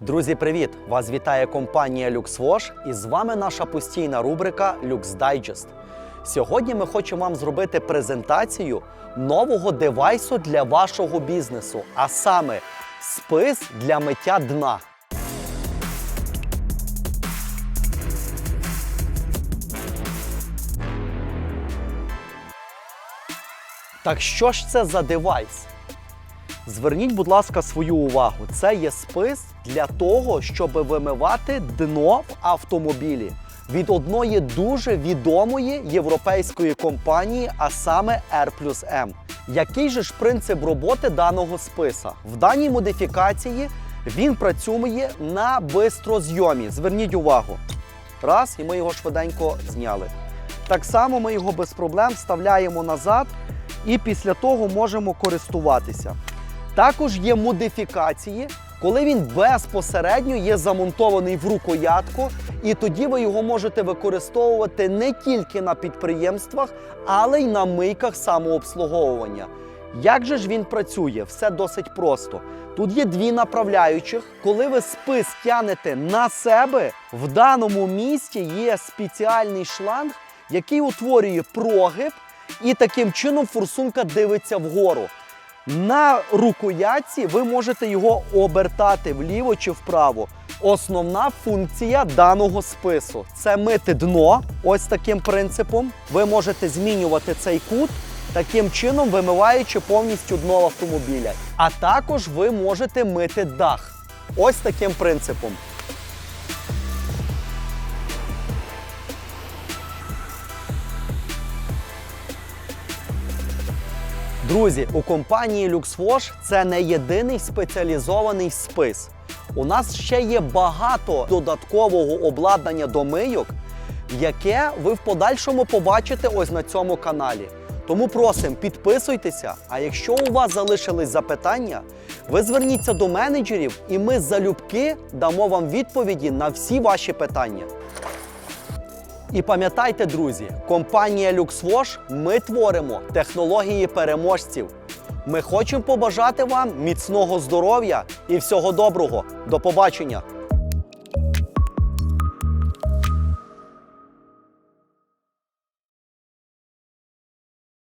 Друзі, привіт! Вас вітає компанія LuxWash і з вами наша постійна рубрика Lux Digest. Сьогодні ми хочемо вам зробити презентацію нового девайсу для вашого бізнесу, а саме спис для миття дна. Так що ж це за девайс? Зверніть, будь ласка, свою увагу. Це є спис для того, щоб вимивати дно в автомобілі від одної дуже відомої європейської компанії, а саме R M. Який же ж принцип роботи даного списа? В даній модифікації він працює на бистрозйомі. Зверніть увагу. Раз, і ми його швиденько зняли. Так само ми його без проблем вставляємо назад і після того можемо користуватися. Також є модифікації, коли він безпосередньо є замонтований в рукоятку, і тоді ви його можете використовувати не тільки на підприємствах, але й на мийках самообслуговування. Як же ж він працює? Все досить просто. Тут є дві направляючих. Коли ви спис тянете на себе, в даному місці є спеціальний шланг, який утворює прогиб, і таким чином форсунка дивиться вгору. На рукоятці ви можете його обертати вліво чи вправо. Основна функція даного спису це мити дно ось таким принципом. Ви можете змінювати цей кут, таким чином вимиваючи повністю дно автомобіля. А також ви можете мити дах. Ось таким принципом. Друзі, у компанії LuxWash це не єдиний спеціалізований спис. У нас ще є багато додаткового обладнання до мийок, яке ви в подальшому побачите ось на цьому каналі. Тому просимо, підписуйтеся. А якщо у вас залишились запитання, ви зверніться до менеджерів, і ми залюбки дамо вам відповіді на всі ваші питання. І пам'ятайте, друзі, компанія LuxWash ми творимо технології переможців. Ми хочемо побажати вам міцного здоров'я і всього доброго. До побачення!